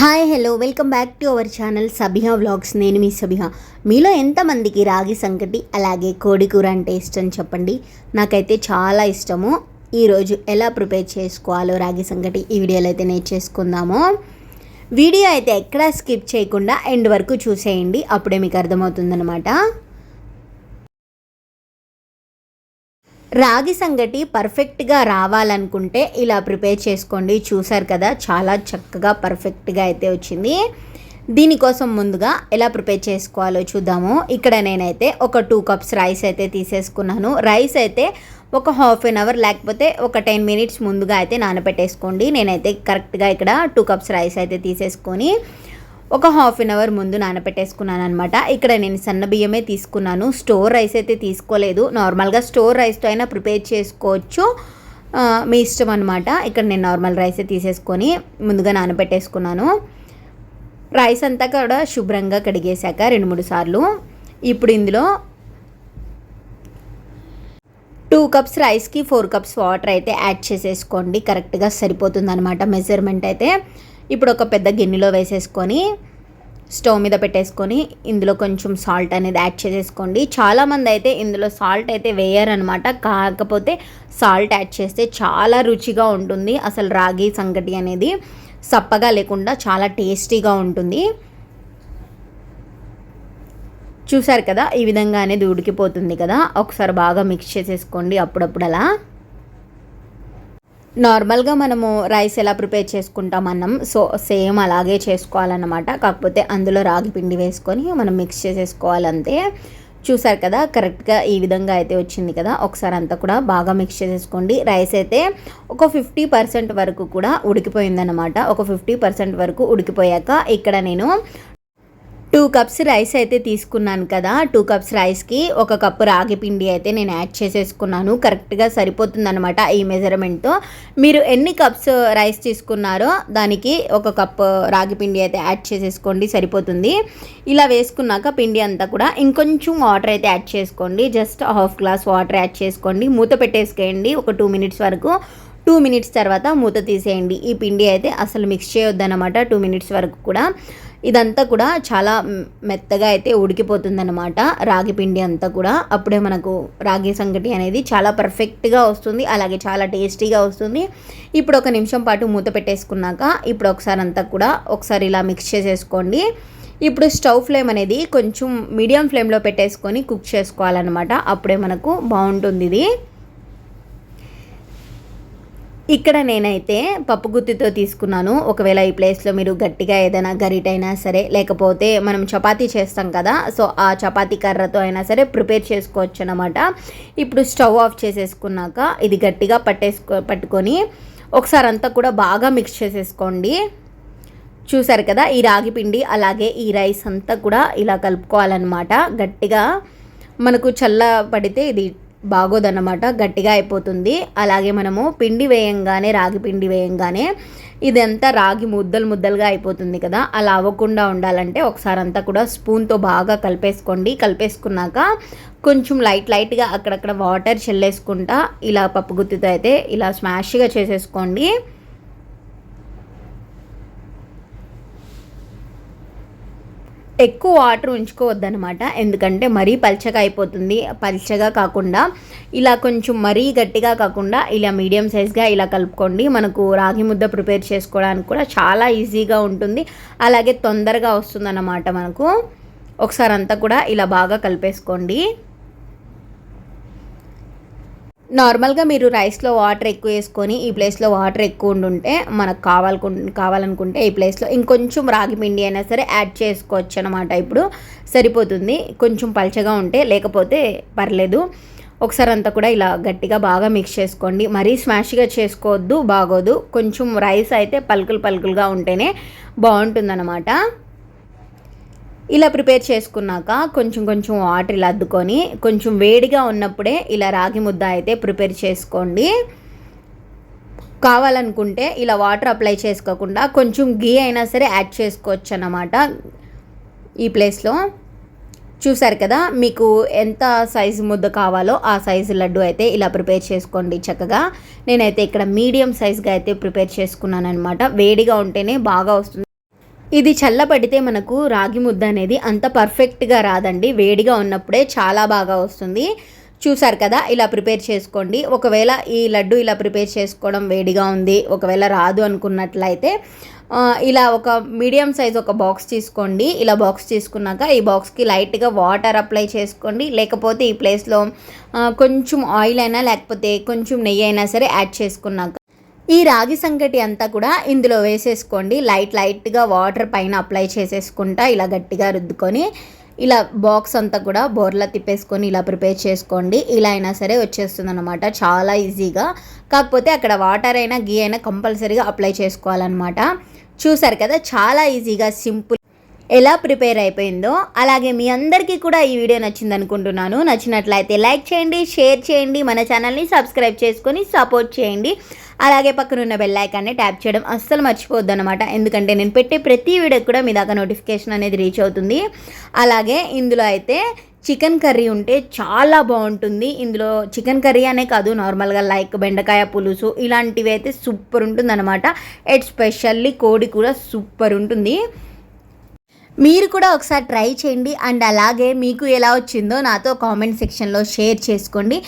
Hi hello welcome back to our channel Sabiha vlogs నేను మీ సబిహా మీలో ఎంతమందికి రాగి సంకటి అలాగే కోడి కూర అంటే ఇష్టం చెప్పండి? నాకైతే చాలా ఇష్టము. ఈరోజు ఎలా ప్రిపేర్ చేసుకోవాలో రాగి సంకటి ఈ వీడియోలో అయితే నేర్చేసుకుందాము వీడియో అయితే ఎక్కడా స్కిప్ చేయకుండా ఎండ్ వరకు చూసేయండి. అప్పుడే మీకు అర్థమవుతుందనమాట రాగి సంగటి పర్ఫెక్ట్గా రావాలనుకుంటే ఇలా ప్రిపేర్ చేసుకోండి. చూసారు కదా చాలా చక్కగా పర్ఫెక్ట్గా అయితే వచ్చింది. దీనికోసం ముందుగా ఎలా ప్రిపేర్ చేసుకోవాలో చూద్దాము. ఇక్కడ నేనైతే ఒక టూ కప్స్ రైస్ అయితే తీసేసుకున్నాను. రైస్ అయితే ఒక హాఫ్ అన్ అవర్ లేకపోతే ఒక టెన్ మినిట్స్ ముందుగా అయితే నానబెట్టేసుకోండి. నేనైతే కరెక్ట్గా ఇక్కడ టూ కప్స్ రైస్ అయితే తీసేసుకొని ఒక హాఫ్ అన్ అవర్ ముందు నానబెట్టేసుకున్నాను అనమాట ఇక్కడ నేను సన్న బియ్యమే తీసుకున్నాను. స్టోర్ రైస్ అయితే తీసుకోలేదు. నార్మల్గా స్టోర్ రైస్తో అయినా ప్రిపేర్ చేసుకోవచ్చు. మీ ఇష్టం అనమాట ఇక్కడ నేను నార్మల్ రైసే తీసేసుకొని ముందుగా నానబెట్టేసుకున్నాను. రైస్ అంతా కూడా శుభ్రంగా కడిగేశాక రెండు మూడు సార్లు. ఇప్పుడు ఇందులో టూ కప్స్ రైస్కి ఫోర్ కప్స్ వాటర్ అయితే యాడ్ చేసేసుకోండి. కరెక్ట్గా సరిపోతుంది అనమాట మెజర్మెంట్ అయితే. ఇప్పుడు ఒక పెద్ద గిన్నెలో వేసేసుకొని స్టవ్ మీద పెట్టేసుకొని ఇందులో కొంచెం సాల్ట్ అనేది యాడ్ చేసేసుకోండి. చాలామంది అయితే ఇందులో సాల్ట్ అయితే వేయరనమాట. కాకపోతే సాల్ట్ యాడ్ చేస్తే చాలా రుచిగా ఉంటుంది. అసలు రాగి సంగటి అనేది సప్పగా లేకుండా చాలా టేస్టీగా ఉంటుంది. చూసారు కదా? ఈ విధంగా అనేది ఉడికిపోతుంది కదా? ఒకసారి బాగా మిక్స్ చేసేసుకోండి అప్పుడప్పుడు అలా నార్మల్గా మనము రైస్ ఎలా ప్రిపేర్ చేసుకుంటాం అన్నం సో సేమ్ అలాగే చేసుకోవాలన్నమాట. కాకపోతే అందులో రాగి పిండి వేసుకొని మనం మిక్స్ చేసేసుకోవాలంతే చూసారు కదా కరెక్ట్గా ఈ విధంగా అయితే వచ్చింది కదా. ఒకసారి అంతా కూడా బాగా మిక్స్ చేసేసుకోండి. రైస్ అయితే ఒక ఫిఫ్టీ పర్సెంట్ వరకు కూడా ఉడికిపోయిందనమాట ఒక ఫిఫ్టీ పర్సెంట్ వరకు ఉడికిపోయాక ఇక్కడ నేను టూ కప్స్ రైస్ అయితే తీసుకున్నాను కదా. టూ కప్స్ రైస్కి ఒక కప్పు రాగి పిండి అయితే నేను యాడ్ చేసేసుకున్నాను. కరెక్ట్గా సరిపోతుందనమాట ఈ మెజర్మెంట్తో మీరు ఎన్ని కప్స్ రైస్ తీసుకున్నారో దానికి ఒక కప్పు రాగి పిండి అయితే యాడ్ చేసేసుకోండి సరిపోతుంది. ఇలా వేసుకున్నాక పిండి అంతా కూడా ఇంకొంచెం వాటర్ అయితే యాడ్ చేసుకోండి. Just half glass water add చేసుకోండి. మూత పెట్టేసుకోండి. ఒక టూ మినిట్స్ వరకు టూ మినిట్స్ తర్వాత మూత తీసేయండి. ఈ పిండి అయితే అసలు మిక్స్ చేయొద్దన్నమాట. టూ మినిట్స్ వరకు కూడా. ఇదంతా కూడా చాలా మెత్తగా అయితే ఉడికిపోతుందన్నమాట. రాగి పిండి అంతా కూడా. అప్పుడే మనకు రాగి సంగటి అనేది చాలా పర్ఫెక్ట్గా వస్తుంది. అలాగే చాలా టేస్టీగా వస్తుంది. ఇప్పుడు ఒక నిమిషం పాటు మూత పెట్టేసుకున్నాక ఇప్పుడు ఒకసారి అంతా కూడా ఒకసారి ఇలా మిక్స్ చేసేసుకోండి. ఇప్పుడు స్టవ్ ఫ్లేమ్ అనేది కొంచెం మీడియం ఫ్లేమ్లో పెట్టేసుకొని కుక్ చేసుకోవాలన్నమాట. అప్పుడే మనకు బాగుంటుంది ఇది. ఇక్కడ నేనైతే పప్పు గుత్తితో తీసుకున్నాను. ఒకవేళ ఈ ప్లేస్లో మీరు గట్టిగా ఏదైనా గరిటైనా సరే లేకపోతే మనం చపాతీ చేస్తాం కదా సో ఆ చపాతీ కర్రతో అయినా సరే ప్రిపేర్ చేసుకోవచ్చు అనమాట ఇప్పుడు స్టవ్ ఆఫ్ చేసేసుకున్నాక ఇది గట్టిగా పట్టేసుకో పట్టుకొని ఒకసారి అంతా కూడా బాగా మిక్స్ చేసేసుకోండి. చూసారు కదా ఈ రాగి పిండి అలాగే ఈ రైస్ అంతా కూడా ఇలా కలుపుకోవాలన్నమాట. గట్టిగా మనకు చల్ల పడితే ఇది బాగోదన్నమాట గట్టిగా అయిపోతుంది. అలాగే మనము పిండి వేయంగానే రాగి పిండి వేయంగానే ఇదంతా రాగి ముద్దలు ముద్దలుగా అయిపోతుంది కదా. అలా అవ్వకుండా ఉండాలంటే ఒకసారి అంతా కూడా స్పూన్తో బాగా కలిపేసుకోండి. కలిపేసుకున్నాక కొంచెం లైట్ లైట్గా అక్కడక్కడ వాటర్ చెల్లేసుకుంటా ఇలా పప్పు గుత్తితో అయితే ఇలా స్మాష్గా చేసేసుకోండి. ఎక్కువ వాటర్ ఉంచుకోవద్దనమాట ఎందుకంటే మరీ పల్చగా అయిపోతుంది. పల్చగా కాకుండా ఇలా కొంచెం మరీ గట్టిగా కాకుండా ఇలా మీడియం సైజ్గా ఇలా కలుపుకోండి. మనకు రాగి ముద్ద ప్రిపేర్ చేసుకోవడానికి కూడా చాలా ఈజీగా ఉంటుంది. అలాగే తొందరగా వస్తుందన్నమాట మనకు. ఒకసారి అంతా కూడా ఇలా బాగా కలిపేసుకోండి. నార్మల్గా మీరు రైస్లో వాటర్ ఎక్కువ వేసుకొని ఈ ప్లేస్లో వాటర్ ఎక్కువ ఉండుంటే మనకు కావాలకు కావాలనుకుంటే ఈ ప్లేస్లో ఇంకొంచెం రాగి పిండి అయినా సరే యాడ్ చేసుకోవచ్చు అనమాట ఇప్పుడు సరిపోతుంది. కొంచెం పల్చగా ఉంటే లేకపోతే పర్లేదు. ఒకసారి అంతా కూడా ఇలా గట్టిగా బాగా మిక్స్ చేసుకోండి. మరీ స్మాష్గా చేసుకోవద్దు బాగోదు. కొంచెం రైస్ అయితే పలుకులు పలుకులుగా ఉంటేనే బాగుంటుందన్నమాట ఇలా ప్రిపేర్ చేసుకున్నాక కొంచెం కొంచెం వాటర్ ఇలా అద్దుకొని కొంచెం వేడిగా ఉన్నప్పుడే ఇలా రాగి ముద్ద అయితే ప్రిపేర్ చేసుకోండి. కావాలనుకుంటే ఇలా వాటర్ అప్లై చేసుకోకుండా కొంచెం గీ అయినా సరే యాడ్ చేసుకోవచ్చు అన్నమాట ఈ ప్లేస్లో. చూసారు కదా మీకు ఎంత సైజు ముద్ద కావాలో ఆ సైజు లడ్డు అయితే ఇలా ప్రిపేర్ చేసుకోండి చక్కగా. నేనైతే ఇక్కడ మీడియం సైజ్గా అయితే ప్రిపేర్ చేసుకున్నాను అనమాట వేడిగా ఉంటేనే బాగా వస్తుంది. ఇది చల్లబడితే మనకు రాగి ముద్ద అనేది అంత పర్ఫెక్ట్గా రాదండి. వేడిగా ఉన్నప్పుడే చాలా బాగా వస్తుంది. చూసారు కదా ఇలా ప్రిపేర్ చేసుకోండి. ఒకవేళ ఈ లడ్డు ఇలా ప్రిపేర్ చేసుకోవడం వేడిగా ఉంది ఒకవేళ రాదు అనుకున్నట్లయితే ఇలా ఒక మీడియం సైజ్ ఒక బాక్స్ తీసుకోండి. ఇలా బాక్స్ తీసుకున్నాక ఈ బాక్స్కి లైట్గా వాటర్ అప్లై చేసుకోండి. లేకపోతే ఈ ప్లేస్లో కొంచెం ఆయిల్ అయినా లేకపోతే కొంచెం నెయ్యి అయినా సరే యాడ్ చేసుకున్నాక ఈ రాగి సంగటి అంతా కూడా ఇందులో వేసేసుకోండి. లైట్ లైట్గా వాటర్ పైన అప్లై చేసేసుకుంటా ఇలా గట్టిగా రుద్దుకొని ఇలా బాక్స్ అంతా కూడా బోర్లా తిప్పేసుకొని ఇలా ప్రిపేర్ చేసుకోండి. ఇలా అయినా సరే వచ్చేస్తుంది అనమాట చాలా ఈజీగా. కాకపోతే అక్కడ వాటర్ అయినా గీ అయినా కంపల్సరీగా అప్లై చేసుకోవాలన్నమాట. చూసారు కదా చాలా ఈజీగా సింపుల్ ఎలా ప్రిపేర్ అయిపోయిందో అలాగే మీ అందరికీ కూడా ఈ వీడియో నచ్చింది అనుకుంటున్నాను నచ్చినట్లయితే లైక్ చేయండి షేర్ చేయండి మన ఛానల్ని సబ్స్క్రైబ్ చేసుకొని సపోర్ట్ చేయండి. అలాగే పక్కన ఉన్న బెల్ ఐకాన్ని ట్యాప్ చేయడం అస్సలు మర్చిపోవద్దు అనమాట ఎందుకంటే నేను పెట్టే ప్రతి వీడియోకి కూడా మీ దాకా నోటిఫికేషన్ అనేది రీచ్ అవుతుంది. అలాగే ఇందులో అయితే చికెన్ కర్రీ ఉంటే చాలా బాగుంటుంది. ఇందులో చికెన్ కర్రీ అనే కాదు నార్మల్గా లైక్ బెండకాయ పులుసు ఇలాంటివి అయితే సూపర్ ఉంటుంది అనమాట ఎట్ స్పెషల్లీ కోడి కూడా సూపర్ ఉంటుంది. మీరు కూడా ఒకసారి ట్రై చేయండి అండ్ అలాగే మీకు ఎలా వచ్చిందో నాతో కామెంట్ సెక్షన్లో షేర్ చేసుకోండి.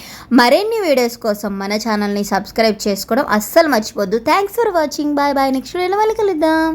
మరిన్ని వీడియోస్ కోసం మన ఛానల్ని సబ్స్క్రైబ్ చేసుకోవడం అస్సలు మర్చిపోద్దు. Thanks for watching bye bye next వీడియోలో మళ్ళీ కలుద్దాం.